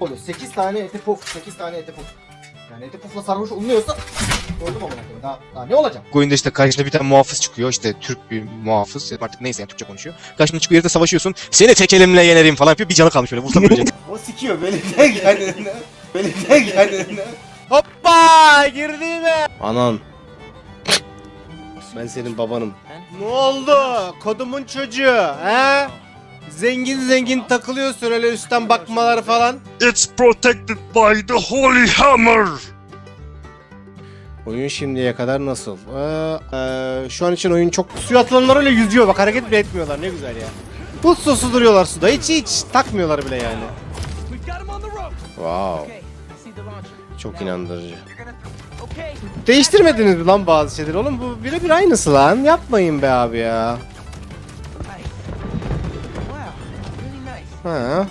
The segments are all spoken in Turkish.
oluyor. 8 tane puf, 8 tane puf. Yani ete pufla sarmış olunuyorsa Gördüm ama daha, daha ne olacak? Oyunda işte karşına bir tane muhafız çıkıyor. işte Türk bir muhafız. Artık neyse yani Türkçe konuşuyor. Karşına çıkıyor yerde savaşıyorsun. Seni tek elimle yenerim falan yapıyor. Bir canı kalmış öyle. Vursam ölecek. O sikiyor belediye kendine. Belediye kendine. Hoppa! Girdi mi? Anan. Ben senin babanım. Ne oldu? Kodumun çocuğu. He? Zengin zengin takılıyorsun öyle üstten bakmalar falan. It's protected by the Holy Hammer. Oyun şimdiye kadar nasıl? Ee, ee, şu an için oyun çok... Suya atılanlar öyle yüzüyor bak hareket bile etmiyorlar ne güzel ya. Buz sosu duruyorlar suda hiç hiç takmıyorlar bile yani. Wow. Çok inandırıcı. Değiştirmediniz mi lan bazı şeyleri oğlum bu birebir aynısı lan yapmayın be abi ya. Ha.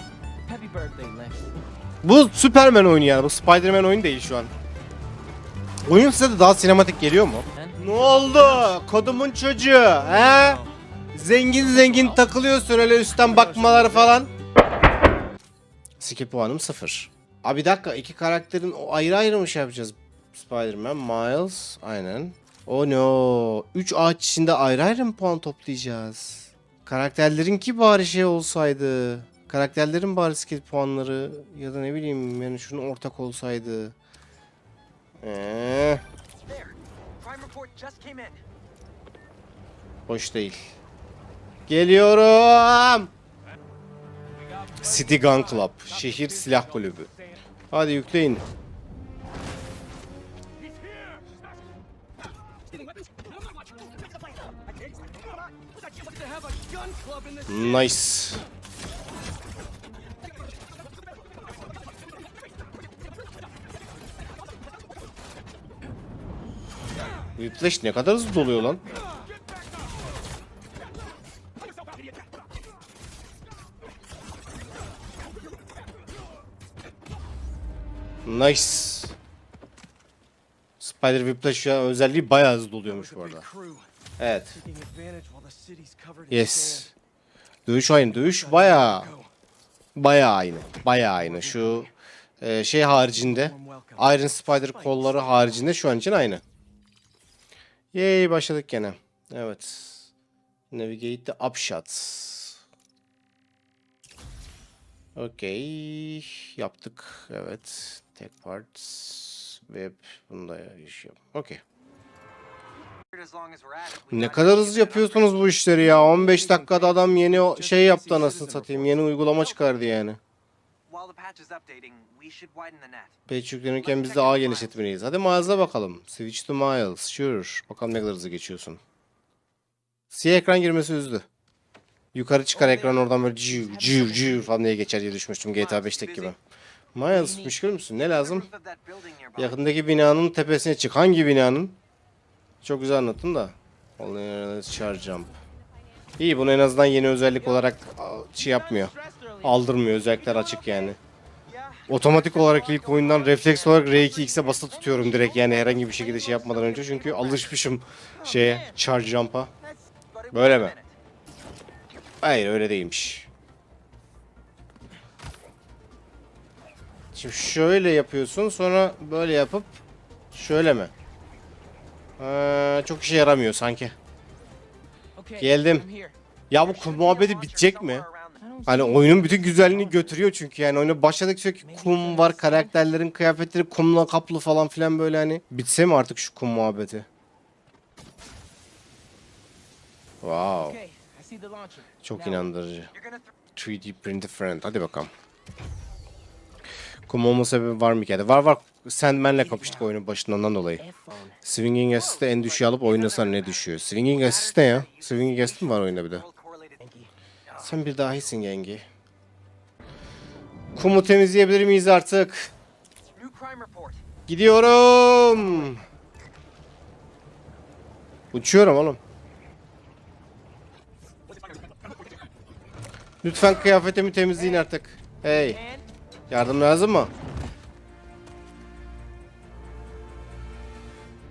Bu Superman oyunu yani bu Spider-Man oyunu değil şu an. Oyun size de daha sinematik geliyor mu? Ne oldu? Kodumun çocuğu. He? Zengin zengin takılıyorsun öyle üstten bakmalar falan. Skill puanım sıfır. Abi bir dakika iki karakterin o ayrı ayrı mı şey yapacağız? Spider-Man, Miles, aynen. Oh no. 3 ağaç içinde ayrı ayrı mı puan toplayacağız? Karakterlerin ki bari şey olsaydı. Karakterlerin bari skill puanları ya da ne bileyim yani şunun ortak olsaydı. İn. hoş değil. Geliyorum. City Gun Club. Şehir Silah Kulübü. Hadi yükleyin. Nice. Whiplash ne kadar hızlı doluyor lan. Nice. Spider Whiplash özelliği bayağı hızlı doluyormuş bu arada. Evet. Yes. Dövüş aynı. Dövüş bayağı bayağı aynı. Bayağı aynı. Şu e, şey haricinde Iron Spider kolları haricinde şu an için aynı. Yay başladık gene. Evet. Navigate the upshots. Okey. Yaptık. Evet. Tek parts. Web. Bunda iş yap. Okey. Ne kadar hızlı yapıyorsunuz bu işleri ya. 15 dakikada adam yeni şey yaptı anasını satayım. Yeni uygulama çıkardı yani. While the patch is updating, we should widen the net. Patch yüklenirken biz de ağ genişletmeliyiz. Hadi mağaza bakalım. Switch to Miles. Sure. Bakalım ne kadar hızlı geçiyorsun. Siyah ekran girmesi üzdü. Yukarı çıkar ekran oradan böyle civ civ civ falan diye geçer diye düşmüştüm GTA 5'teki gibi. Miles müşkül müsün? Ne lazım? Yakındaki binanın tepesine çık. Hangi binanın? Çok güzel anlattın da. Only Charge Jump. İyi bunu en azından yeni özellik olarak şey yapmıyor. Aldırmıyor özellikler açık yani. Otomatik olarak ilk oyundan refleks olarak R2X'e basılı tutuyorum direkt yani herhangi bir şekilde şey yapmadan önce çünkü alışmışım şeye Charge Jump'a. Böyle mi? Hayır öyle değilmiş. Şimdi şöyle yapıyorsun sonra böyle yapıp şöyle mi? Ha, çok işe yaramıyor sanki. Geldim. Ya bu muhabbeti bitecek mi? Hani oyunun bütün güzelliğini götürüyor çünkü yani oyuna başladık sürekli kum var karakterlerin kıyafetleri kumla kaplı falan filan böyle hani. Bitse mi artık şu kum muhabbeti? Wow. Çok inandırıcı. You're gonna th- 3D printed friend. Hadi bakalım. Kum olma sebebi var mı hikayede? Var var. Sandman'le kapıştık oyunun başından dolayı. Swinging Assist'e en düşüğü alıp oynasan ne düşüyor? Swinging Assist ne ya? Swinging Assist mi var oyunda bir de? Sen bir dahisin yengi. Kumu temizleyebilir miyiz artık? Gidiyorum. Uçuyorum oğlum. Lütfen kıyafetimi temizleyin artık. Hey. Yardım lazım mı?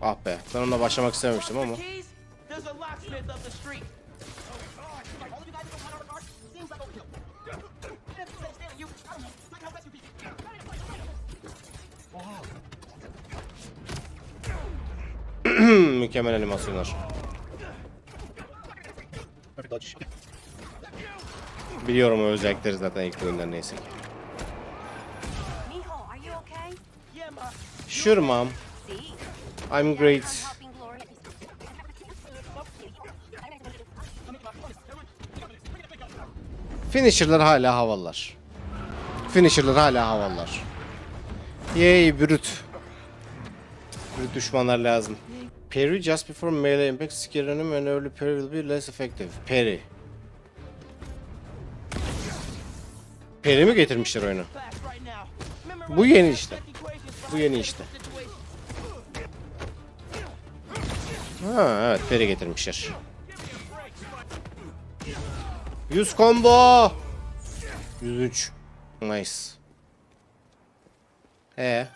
Ah be. Ben onunla başlamak istememiştim ama. Mükemmel animasyonlar. Biliyorum o özellikleri zaten ilk oyundan neyse ki. Sure mom. I'm great. Finisher'lar hala havalılar. Finisher'lar hala havalılar. Yay brüt. Düşmanlar lazım. Parry just before melee impact skill enemy and early parry will be less effective. Parry. Parry mi getirmişler. Remember Bu yeni işte. Bu yeni işte. Ha evet peri getirmişler. 100 combo. 103. Nice. Ee,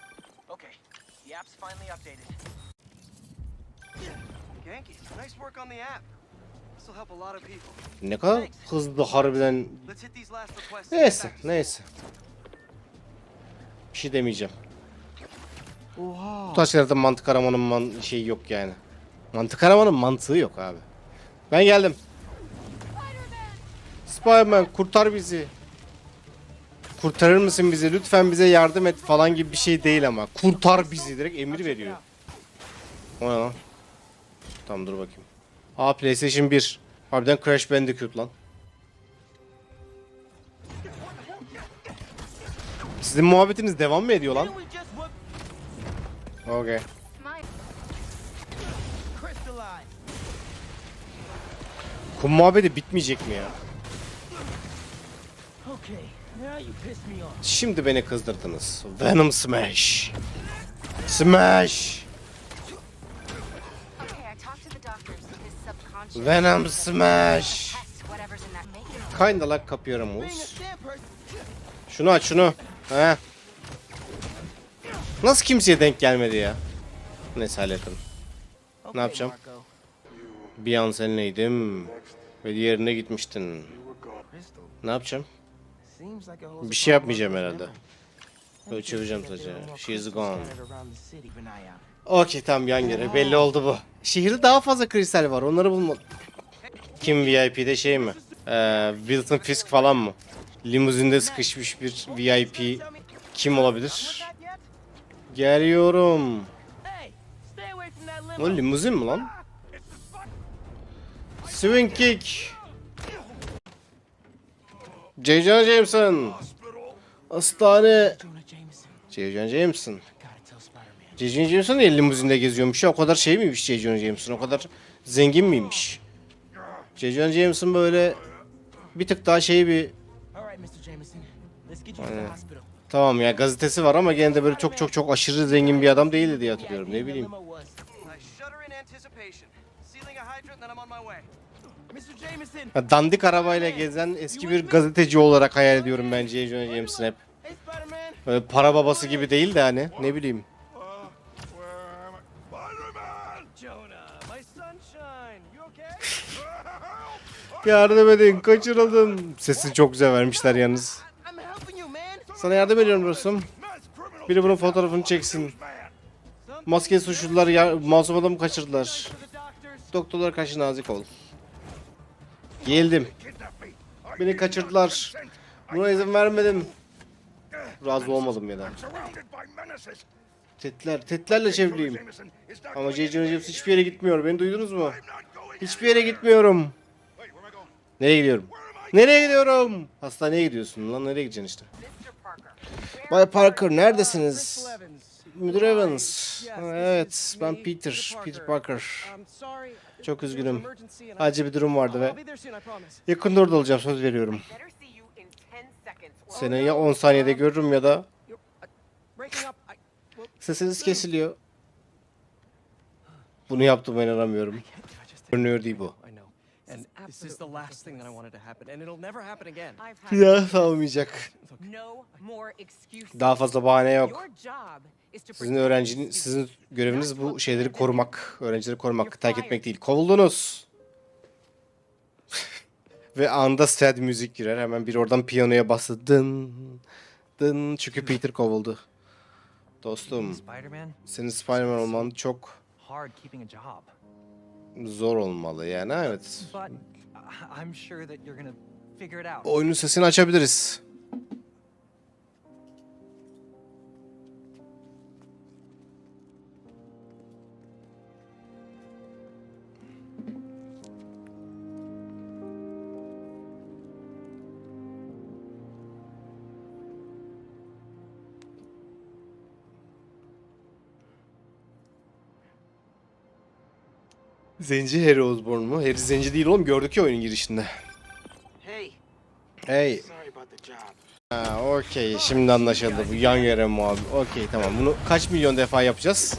finally updated. Genki, nice work on the app. This will help a lot of people. ne kadar hızlı harbiden. Neyse, neyse. Bir şey demeyeceğim. Bu taşlarda mantık aramanın man şeyi yok yani. Mantık aramanın mantığı yok abi. Ben geldim. Spiderman kurtar bizi. Kurtarır mısın bizi? Lütfen bize yardım et falan gibi bir şey değil ama. Kurtar bizi direkt emir veriyor. O ne lan? Tamam dur bakayım. Aa PlayStation 1. Harbiden Crash Bandicoot lan. Sizin muhabbetiniz devam mı ediyor lan? Okay. Kum muhabbeti bitmeyecek mi ya? Okay, Şimdi beni kızdırdınız. Venom Smash. Smash. Venom Smash. Kinda like kapıyorum Oğuz. Şunu aç şunu. He. Nasıl kimseye denk gelmedi ya? Neyse hallettim. Ne yapacağım? Bir an seninleydim. Ve diğerine gitmiştin. Ne yapacağım? Bir şey yapmayacağım herhalde. Böyle çevireceğim sadece. there are more She is crystals gone. Okey tamam yan yere. Belli oldu bu. Şehirde daha fazla kristal var. Onları bulma. Kim VIP'de şey mi? Ee, Wilson Fisk falan mı? Limuzinde sıkışmış bir VIP kim olabilir? Geliyorum. O limuzin mi lan? Swing kick. J. Jonah Jameson. Hastane. Jonah Jameson. J. Jonah Jameson. Niye limuzinde geziyormuş ya? O kadar şey miymiş J. Jonah Jameson? O kadar zengin miymiş? J. Jonah Jameson böyle bir tık daha şey bir hospital. tamam ya gazetesi var ama gene de böyle çok çok çok aşırı zengin bir adam değildi diye hatırlıyorum. Ne bileyim. Ya dandik arabayla gezen eski bir gazeteci olarak hayal ediyorum ben J. Jonah Jameson hep. Böyle para babası gibi değil de hani ne bileyim. Yardım edin kaçırıldım. Sesi çok güzel vermişler yalnız. Sana yardım ediyorum dostum. Biri bunun fotoğrafını çeksin. Maskeli suçlular masum adamı kaçırdılar. To the doctors. Doktorlar karşı nazik ol. Geldim. Beni kaçırdılar. Buna izin vermedim. Razı olmadım ya da. Tetler, tetlerle not Ama going J. Jonah Jameson hiçbir yere gitmiyor. Beni duydunuz mu? Hiçbir yere gitmiyorum. Nereye gidiyorum? Nereye gidiyorum? Hastaneye gidiyorsun lan nereye gideceksin işte. Bay Parker neredesiniz? Müdür Evans. Evet ben Peter. Peter Parker. Çok üzgünüm. Acil bir durum vardı ve yakında orada olacağım söz veriyorum. Better see you in 10 seconds. or- Seni ya 10 saniyede görürüm ya da sesiniz kesiliyor. Bunu yaptığıma inanamıyorum. Görünüyor değil bu. And this is the last thing that I wanted to happen, and it'll never happen again. I've had Bir daha sağlamayacak. no more excuses. Daha fazla bahane yok. Your job is to Sizin protect öğrencinin, sizin göreviniz bu şeyleri korumak, öğrencileri korumak, terk etmek değil. Kovuldunuz. Ve anda sad müzik girer. Hemen bir oradan piyanoya bastı. Dın, dın. Çünkü Peter kovuldu. Dostum, senin Spider-Man olman çok Zor olmalı yani evet. Oyunun sesini açabiliriz. Zenci Harry Osborn mu? Harry zenci değil oğlum gördük ya oyunun girişinde. Hey, Hey. Ha, okey. Şimdi anlaşıldı. Bu yan görev muhabbet. Okey tamam. Bunu kaç milyon defa yapacağız?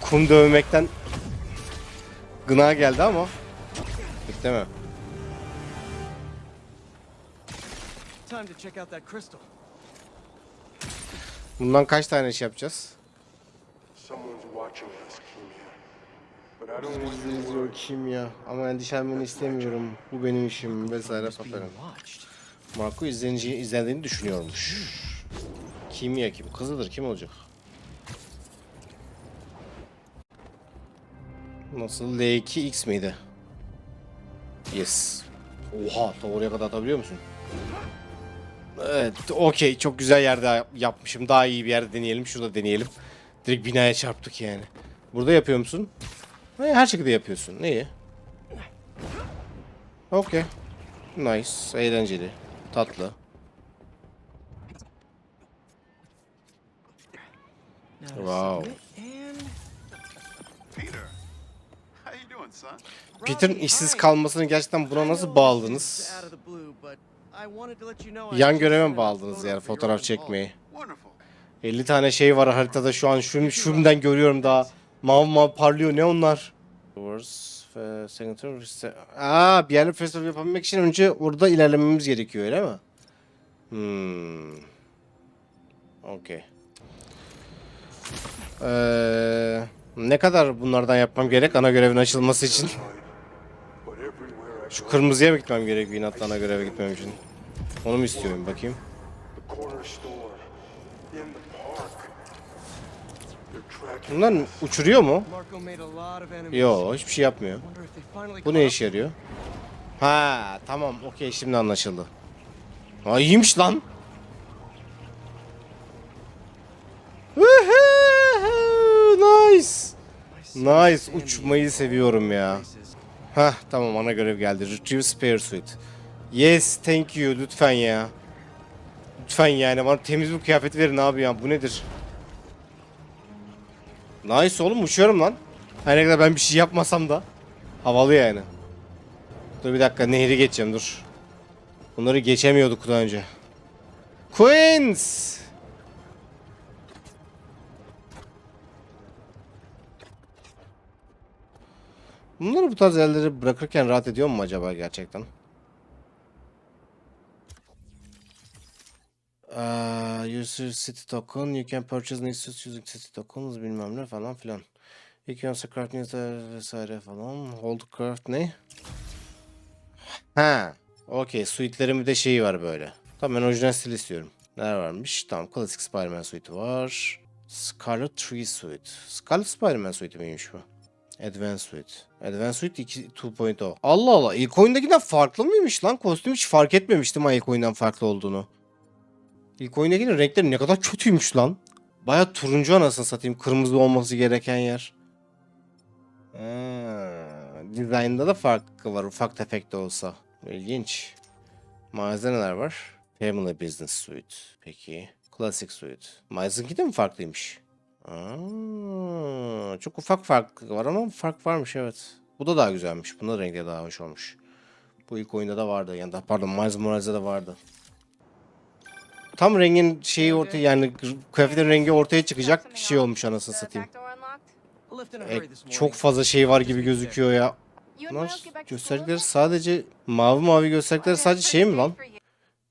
Kum dövmekten gına geldi ama. Crystal. Bundan kaç tane iş yapacağız? Someone's watching us, Kimia. But I don't want Bizi izliyor kim ya? Ama endişelenmeni istemiyorum. Bu benim işim vesaire falan. Marco izlenici izlendiğini düşünüyormuş. Kim ya kim? Kızıdır kim olacak? Nasıl? L2X miydi? Yes. Oha, ta oraya kadar atabiliyor musun? Evet, okey. Çok güzel yerde yap- yapmışım. Daha iyi bir yerde deneyelim. Şurada deneyelim. Direkt binaya çarptık yani. Burada yapıyor musun? Her şekilde yapıyorsun. İyi. Okey. Nice. Eğlenceli. Tatlı. Wow. submit and Peter. How you doing, son? Peter'ın işsiz kalmasını gerçekten buna nasıl bağladınız? Yan göreve mi bağladınız yani fotoğraf çekmeyi? Wonderful. 50 tane şey var haritada şu an. Şun, şundan görüyorum daha. Mavi mavi parlıyor. Ne onlar? E, Signature, işte- Aa, bir yerli festival yapabilmek için önce orada ilerlememiz gerekiyor öyle mi? Hmm. Okey. Ee, ne kadar bunlardan yapmam gerek ana görevin açılması için? Şu kırmızıya mı gitmem gerekiyor inatla ana göreve gitmem için? Onu mu istiyorum bakayım? the corner store, in the park. They're tracking Bunlar uçuruyor mu? Yo hiçbir şey yapmıyor. Bu ne işe yarıyor? Ha tamam okey şimdi anlaşıldı. Ha iyiymiş lan. Nice. Nice uçmayı seviyorum ya. Hah tamam ana görev geldi. Retrieve spare suit. Yes thank you lütfen ya. Lütfen yani bana temiz bir kıyafet verin abi ya bu nedir? Nice oğlum uçuyorum lan. Her ne kadar ben bir şey yapmasam da. Havalı yani. Dur bir dakika nehri geçeceğim dur. Bunları geçemiyorduk daha önce. Queens! Bunları bu tarz yerleri bırakırken rahat ediyor mu acaba gerçekten? Uh, user city token, you can purchase Nexus using city tokens bilmem ne falan filan. You can also craft newsletter vesaire falan. Hold craft ne? Ha, okey. Suite'lerin bir de şeyi var böyle. Tamam ben orijinal stil istiyorum. Neler varmış? Tamam klasik Spider-Man suite'i var. Scarlet Tree Suite. Scarlet Spider-Man suite'i miymiş bu? Advanced Suite. Advanced Suite 2 2.0. Allah Allah. İlk oyundakinden farklı mıymış lan? Kostüm hiç fark etmemiştim ha ilk oyundan farklı olduğunu. İlk oyundakinin renkleri ne kadar kötüymüş lan. Baya turuncu anasını satayım. Kırmızı olması gereken yer. Dizaynda da farkı var ufak tefek de olsa. İlginç. Malzemeler var. Family Business Suite. Peki. Classic Suite. Mines'ınki de mi farklıymış? Aa, çok ufak fark var ama fark varmış evet. Bu da daha güzelmiş. Bunda da renkleri daha hoş olmuş. Bu ilk oyunda da vardı. Yani da, pardon Miles Morales'de de vardı. Tam rengin şeyi ortaya yani kıyafetin rengi ortaya çıkacak şey olmuş anasını satayım. E, çok fazla şey var gibi gözüküyor ya. Bunlar gösterdikleri sadece mavi mavi gösterdikleri sadece şey mi lan?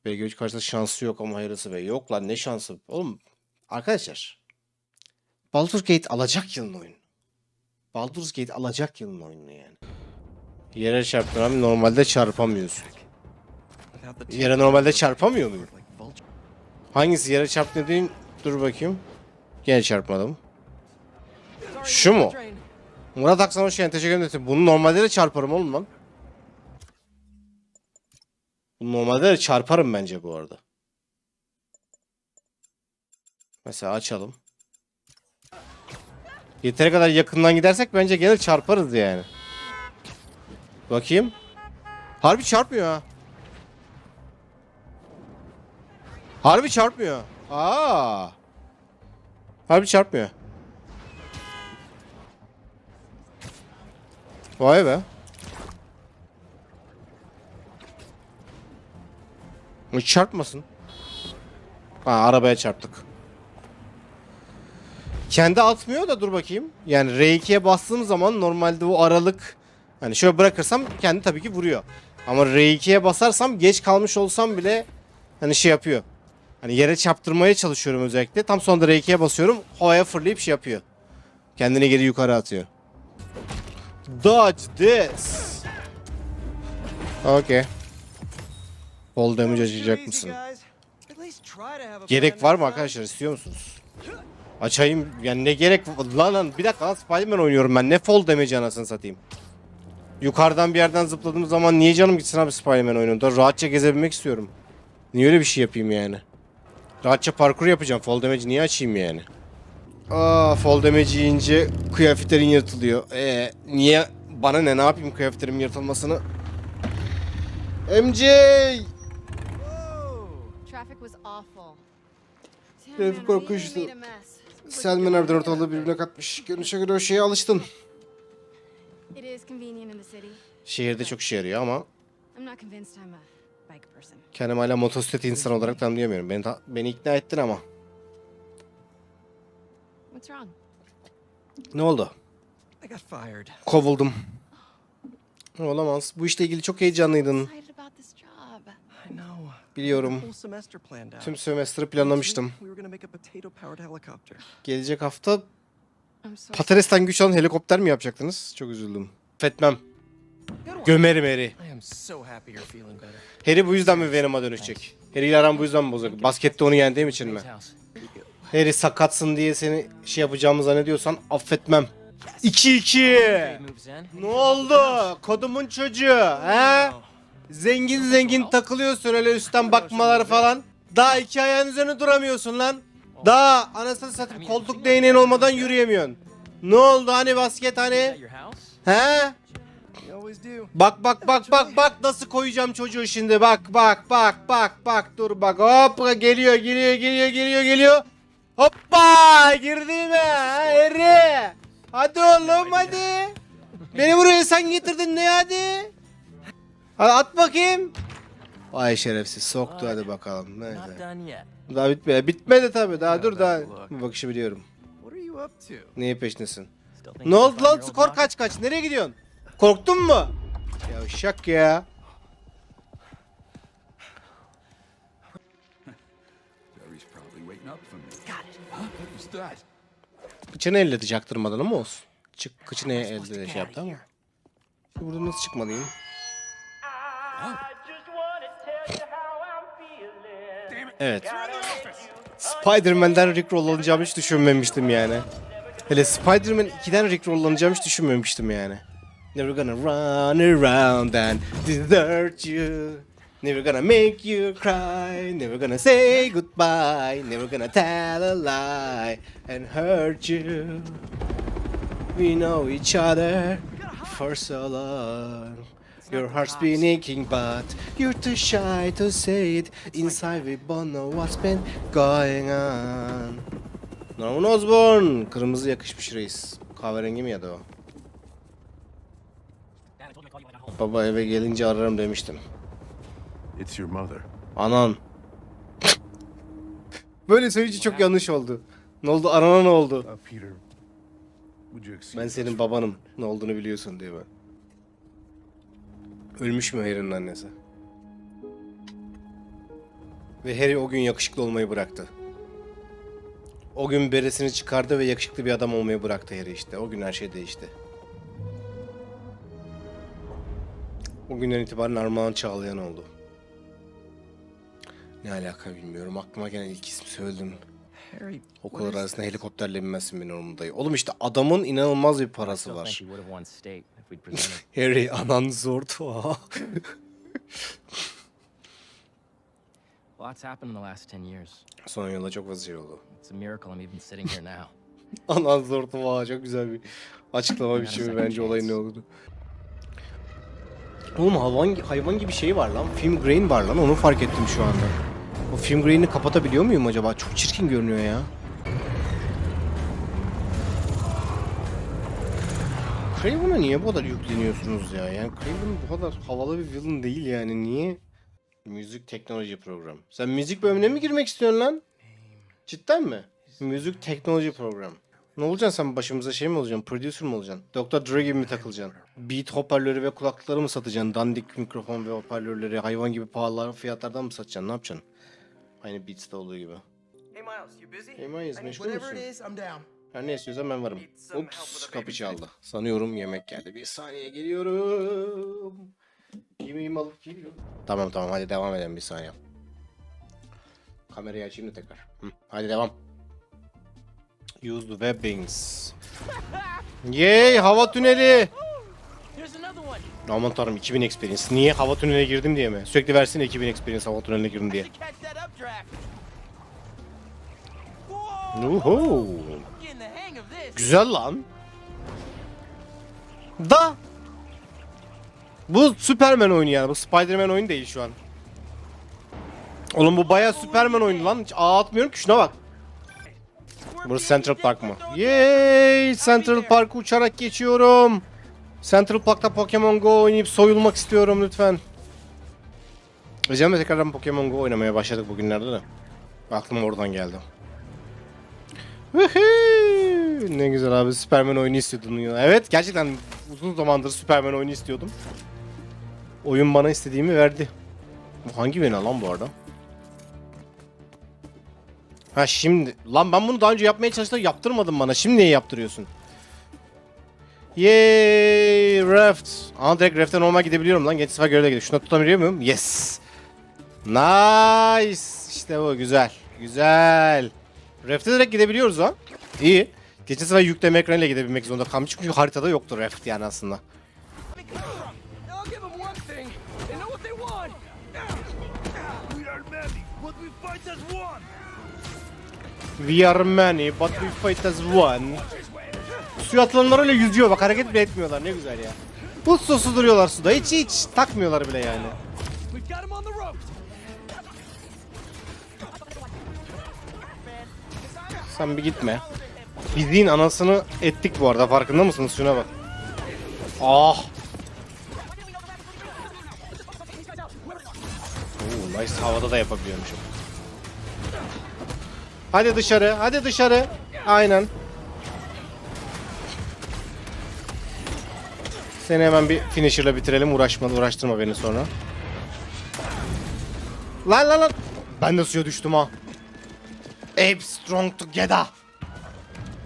BG3 karşısında şansı yok ama hayırlısı be. Yok lan ne şansı? Oğlum arkadaşlar. Baldur's Gate alacak yılın oyunu. Baldur's Gate alacak yılın oyunu yani. Yere çarptın abi normalde çarpamıyorsun. Yere normalde çarpamıyor muyum? Hangisi yere çarp dediğin dur bakayım. Gene çarpmadım. Şu mu? Murat Aksan hoş geldin. Teşekkür ederim. Bunu normalde de çarparım oğlum lan. Bunu normalde de çarparım bence bu arada. Mesela açalım. Yeteri kadar yakından gidersek bence gelir çarparız yani. Bakayım. Harbi çarpmıyor ha. Harbi çarpmıyor. Aa. Harbi çarpmıyor. Vay be. Hiç çarpmasın. Ha arabaya çarptık. Kendi atmıyor da dur bakayım. Yani R2'ye bastığım zaman normalde o aralık hani şöyle bırakırsam kendi tabii ki vuruyor. Ama R2'ye basarsam geç kalmış olsam bile hani şey yapıyor. Hani yere çarptırmaya çalışıyorum özellikle. Tam sonunda R2'ye basıyorum. Havaya fırlayıp şey yapıyor. Kendini geri yukarı atıyor. Dodge this. Okay. Fall damage açacak mısın? Gerek var mı arkadaşlar istiyor musunuz? Açayım yani ne gerek lan lan bir dakika lan Spiderman oynuyorum ben ne fall damage anasını satayım. Yukarıdan bir yerden zıpladığım zaman niye canım gitsin abi Spiderman oyununda rahatça gezebilmek istiyorum. Niye öyle bir şey yapayım yani? Rahatça parkur yapacağım fall damage niye açayım yani? Aa fall damage yiyince kıyafetlerin yırtılıyor. Ee, niye bana ne ne yapayım kıyafetlerimin yırtılmasını? MJ! Traffic was awful. Trafik korkunçtu. Selman harbiden ortalığı birbirine katmış. Görünüşe göre o şeye alıştın. It is convenient in the city. Şehirde çok işe yarıyor ama I'm not convinced I'm a. kendimi hala motosiklet insan olarak tanımlayamıyorum. Beni, beni ikna ettin ama. What's wrong? Ne oldu? I got fired. Kovuldum. Olamaz. Bu işle ilgili çok heyecanlıydın. Biliyorum. Tüm sömestrı planlamıştım. Gelecek hafta patatesten güç alan helikopter mi yapacaktınız? Çok üzüldüm. Fetmem. Gömerim Harry. Harry bu yüzden mi Venom'a dönüşecek? Harry ile aram bu yüzden mi bozuk? Baskette onu yendiğim için mi? Harry sakatsın diye seni şey yapacağımı zannediyorsan affetmem. 2-2. Ne oldu? Kodumun çocuğu. He? Zengin zengin takılıyorsun öyle üstten bakmalar falan. Daha iki ayağın üzerine duramıyorsun lan. Daha anasını satıp koltuk değneğin olmadan yürüyemiyorsun. Ne oldu hani basket hani? He? Bak bak bak bak bak nasıl koyacağım çocuğu şimdi? Bak bak bak bak bak dur bak. Hop geliyor geliyor geliyor geliyor geliyor. Hoppa girdi mi? Eri. Hadi oğlum hadi. Beni buraya sen getirdin ne hadi? Hadi at bakayım. Vay şerefsiz soktu hadi bakalım. Neyse. Daha bitmedi. Bitmedi tabi daha dur daha bir bakışı biliyorum. What are you up to? neyi peşindesin? Ne oldu lan? skor kaç kaç? Nereye gidiyorsun korktun mu ya şak ya Barry's probably waiting up for me. Got it. Huh? What was that? Kıçını elledi çaktırmadan ama olsun. Çık kıçını elde şey yaptı ama. Burada nasıl çıkmalıyım? Evet. Spider-Man'den Rickroll alacağımı hiç düşünmemiştim yani. Hele Spider-Man 2'den Rickroll alacağımı hiç düşünmemiştim yani. Never gonna run around and desert you. Never gonna make you cry. Never gonna say goodbye. Never gonna tell a lie and hurt you. We know each other for so long. Your heart's been aching, but you're too shy to say it. Inside, we both know what's been going on. Norman Osborn. Kırmızı yakışmış reis. Kahverengi mi ya da o? Baba eve gelince ararım demiştim. It's your mother. Anan. Böyle söyleyince çok yanlış oldu. Ne oldu? Anana ne oldu? Uh, Ben senin babanım. Ne olduğunu biliyorsun diye ben. Ölmüş mü Harry'nin annesi? Ve Harry o gün yakışıklı olmayı bıraktı. O gün beresini çıkardı ve yakışıklı bir adam olmayı bıraktı Harry işte. O gün her şey değişti. O günden itibaren Armağan Çağlayan oldu. Ne alaka bilmiyorum. Aklıma gelen ilk ismi söyledim. Harry, Okul arasında helikopterle binmezsin benim oğlum dayı. Oğlum işte adamın inanılmaz bir parası var. Harry anan zortu. Lots happened in the last 10 years. Son yılda çok fazla şey oldu. It's a miracle I'm even sitting here now. Anan zortu vah çok güzel bir açıklama biçimi bence olayın ne olduğunu. Oğlum hayvan, hayvan gibi şey var lan. Film grain var lan onu fark ettim şu anda. O film grain'i kapatabiliyor muyum acaba? Çok çirkin görünüyor ya. Craven'a niye bu kadar yükleniyorsunuz ya? Yani Craven bu kadar havalı bir villain değil yani. Niye? Müzik teknoloji program. Sen müzik bölümüne mi girmek istiyorsun lan? Cidden mi? Müzik teknoloji program. Ne olacaksın sen başımıza şey mi olacaksın? Producer mu olacaksın? Dr. Dre gibi mi takılacaksın? Beat hoparlörü ve kulaklıkları mı satacaksın? Dandik mikrofon ve hoparlörleri hayvan gibi pahalı fiyatlardan mı satacaksın? Ne yapacaksın? Aynı Beats'te olduğu gibi. Hey Miles, you busy? Hey Miles, meşgul musun? is, I'm down. Her ne istiyorsan ben varım. Ups kapı çaldı. Sanıyorum yemek geldi. Bir saniye geliyorum. Yemeğimi alıp geliyorum. Tamam tamam hadi devam edelim bir saniye. Kamerayı açayım da tekrar. Hı, hadi devam. Use the webbings. Yay hava tüneli. Aman tanrım 2000 experience. Niye hava tüneline girdim diye mi? Sürekli versene 2000 experience hava tüneline girdim diye. This. Güzel lan. Da. Bu Superman oyunu yani. Bu Spider-Man oyunu değil şu an. Oğlum bu bayağı Superman oyunu lan. Hiç ağ atmıyorum ki şuna bak. Burası Central Park mı? Yay! Central Park'ı uçarak geçiyorum. Central Park'ta Pokemon Go oynayıp soyulmak istiyorum lütfen. Ecem de tekrardan Pokemon Go oynamaya başladık bugünlerde de. Aklım oradan geldi. Ne güzel abi Superman oyunu istiyordun ya. Evet gerçekten uzun zamandır Superman oyunu istiyordum. Oyun bana istediğimi verdi. Bu hangi bina lan bu arada? Ha şimdi. Lan ben bunu daha önce yapmaya çalıştım yaptırmadın bana. Şimdi niye yaptırıyorsun? Yay raft. Aa direkt raft'e normal gidebiliyorum lan. Geçen sefer göre de gidiyor. Şuna tutabiliyor muyum? Yes. Nice. İşte bu güzel. Güzel. Raft'e direkt gidebiliyoruz lan. İyi. Geçen sefer yükleme ekranıyla gidebilmek zorunda kalmış çünkü haritada yoktu raft yani aslında. We are many, but we fight as one. Suya atılanlar öyle yüzüyor bak hareket bile etmiyorlar ne güzel ya. Bu sosu duruyorlar suda hiç hiç takmıyorlar bile yani. Sen bir gitme. Bildiğin anasını ettik bu arada farkında mısınız şuna bak. Ah. Oo, nice havada da yapabiliyormuşum. Hadi dışarı, hadi dışarı. Aynen. Seni hemen bir finisher'la bitirelim. Uğraşma, uğraştırma beni sonra. Lan lan lan. Ben de suya düştüm ha. Ape strong together.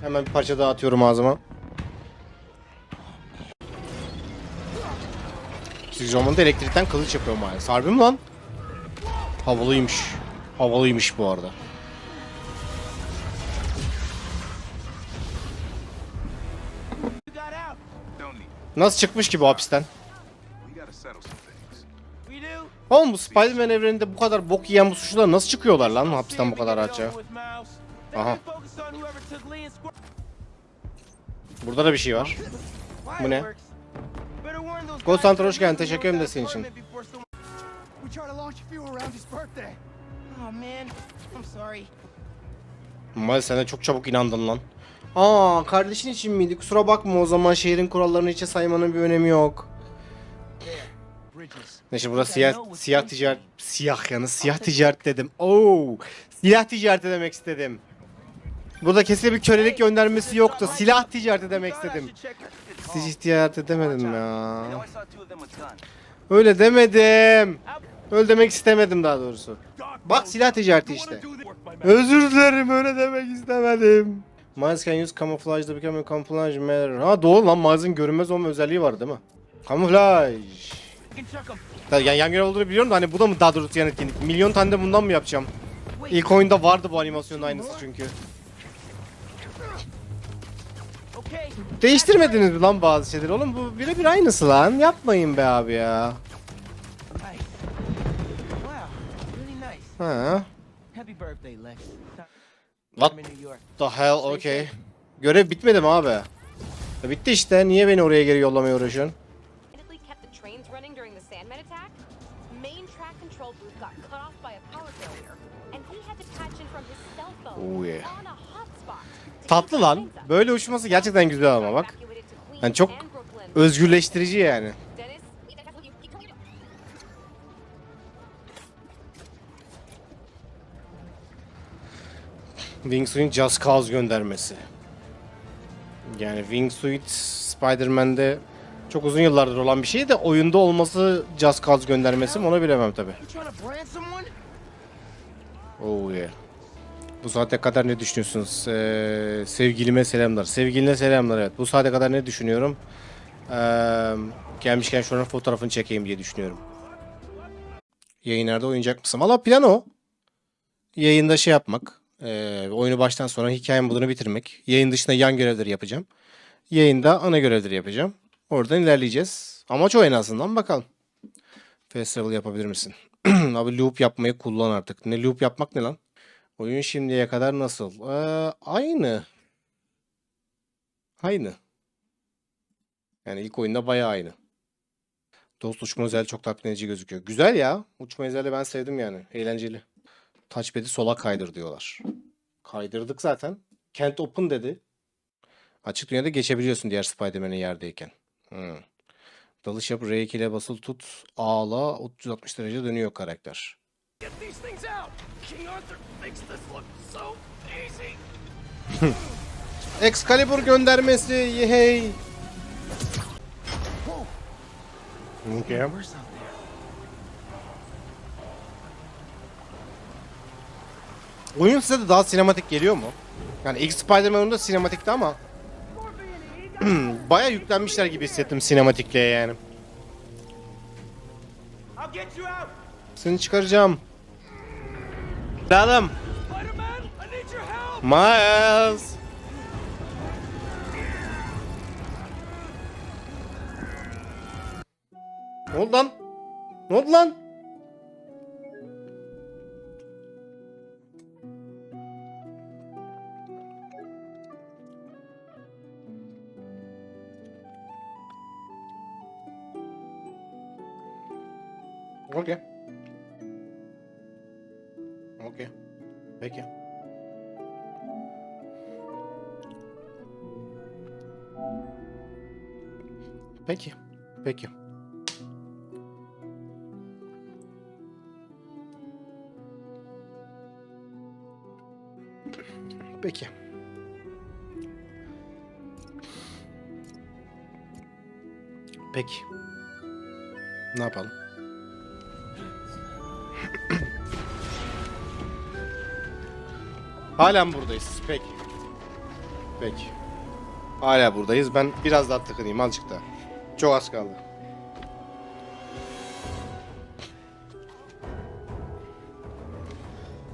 Hemen bir parça daha atıyorum ağzıma. Çizgi romanda elektrikten kılıç yapıyor maalesef. Harbi mi lan? Havalıymış. Havalıymış bu arada. Nasıl çıkmış ki bu hapisten? Oğlum bu Spider-Man evreninde bu kadar bok yiyen bu suçlular nasıl çıkıyorlar lan hapisten bu kadar rahatça? Aha. Burada da bir şey var. Bu ne? Ghost Hunter hoş geldin. Teşekkür ederim de senin için. Oh. Maalesef sen de çok çabuk inandın lan. Aa kardeşin için miydi? Kusura bakma o zaman şehrin kurallarını hiçe saymanın bir önemi yok. Neyse burada siyah, siyah ticaret, siyah yani siyah ticaret dedim. Oo, silah ticareti demek istedim. Burada kesinlikle bir kölelik göndermesi yoktu. Silah ticareti demek istedim. Silah ticareti demedim ya. Öyle demedim. Öyle demek istemedim daha doğrusu. Bak silah ticareti işte. Özür dilerim öyle demek istemedim. Miles can use camouflage to become a camouflage matter. Ha doğru lan Miles'ın görünmez olma özelliği var değil mi? Camouflage. Ya, yani yan görev olduğunu biliyorum da hani bu da mı daha doğrusu yan etkinlik? Milyon tane de bundan mı yapacağım? İlk oyunda vardı bu animasyonun aynısı çünkü. Değiştirmediniz mi lan bazı şeyleri? Oğlum bu birebir aynısı lan. Yapmayın be abi ya. Ha. What I'm in New York. the hell? Okay. Görev bitmedi mi abi? Ya bitti işte. Niye beni oraya geri yollamaya uğraşıyorsun? Oh yeah. Tatlı lan. Böyle uçması gerçekten güzel ama bak. Yani çok özgürleştirici yani. Wingsuit'in Just Cause göndermesi. Yani Wingsuit Spider-Man'de çok uzun yıllardır olan bir şey de oyunda olması Just Cause göndermesi mi onu bilemem tabi. Oh yeah. Bu saate kadar ne düşünüyorsunuz? Ee, sevgilime selamlar. Sevgiline selamlar evet. Bu saate kadar ne düşünüyorum? Ee, gelmişken şunun fotoğrafını çekeyim diye düşünüyorum. Yayınlarda oynayacak mısın? Valla plan o. Yayında şey yapmak. Ee, oyunu baştan sona hikaye modunu bitirmek. Yayın dışında yan görevleri yapacağım. Yayında ana görevleri yapacağım. Oradan ilerleyeceğiz. Amaç o en azından bakalım. Festival yapabilir misin? Abi loop yapmayı kullan artık. Ne loop yapmak ne lan? Oyun şimdiye kadar nasıl? Ee, aynı. Aynı. Yani ilk oyunda bayağı aynı. Dost uçma özelliği çok tatmin edici gözüküyor. Güzel ya. Uçma özelliği ben sevdim yani. Eğlenceli. Touchpad'i sola kaydır diyorlar. Kaydırdık zaten. Kent Open dedi. Açık dünyada geçebiliyorsun diğer Spider-Man'in yerdeyken. Hmm. Dalış yap, R2 ile basılı tut. Ağla, 360 derece dönüyor karakter. Excalibur göndermesi. Yehey. Okay. Oyun size de daha sinematik geliyor mu? Yani ilk Spider-Man oyunda sinematikti ama baya yüklenmişler gibi hissettim sinematikliğe yani. Seni çıkaracağım. Help! Miles. Ne oldu lan? Ne oldu lan? Peki. Peki. Peki. Peki. Peki. Ne yapalım? Halen buradayız. Peki. Peki. Hala buradayız. Ben biraz daha tıkınayım azıcık daha. Çok az kaldı.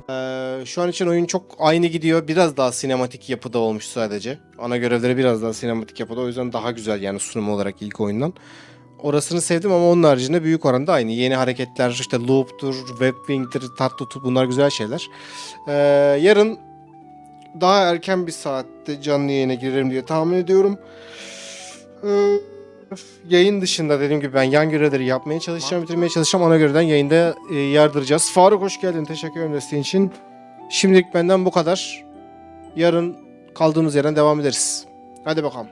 Ee, şu an için oyun çok aynı gidiyor. Biraz daha sinematik yapıda olmuş sadece. Ana görevleri biraz daha sinematik yapıda. O yüzden daha güzel yani sunum olarak ilk oyundan. Orasını sevdim ama onun haricinde büyük oranda aynı. Yeni hareketler, işte loop'tur, webwing'tir, tattoo'tur bunlar güzel şeyler. Ee, yarın daha erken bir saatte canlı yayına girerim diye tahmin ediyorum. Ee, yayın dışında dediğim gibi ben yan görevleri yapmaya çalışacağım, bitirmeye çalışacağım. Ona göreden yayında e, yardıracağız. Faruk hoş geldin. Teşekkür ederim desteğin için. Şimdilik benden bu kadar. Yarın kaldığımız yerden devam ederiz. Hadi bakalım.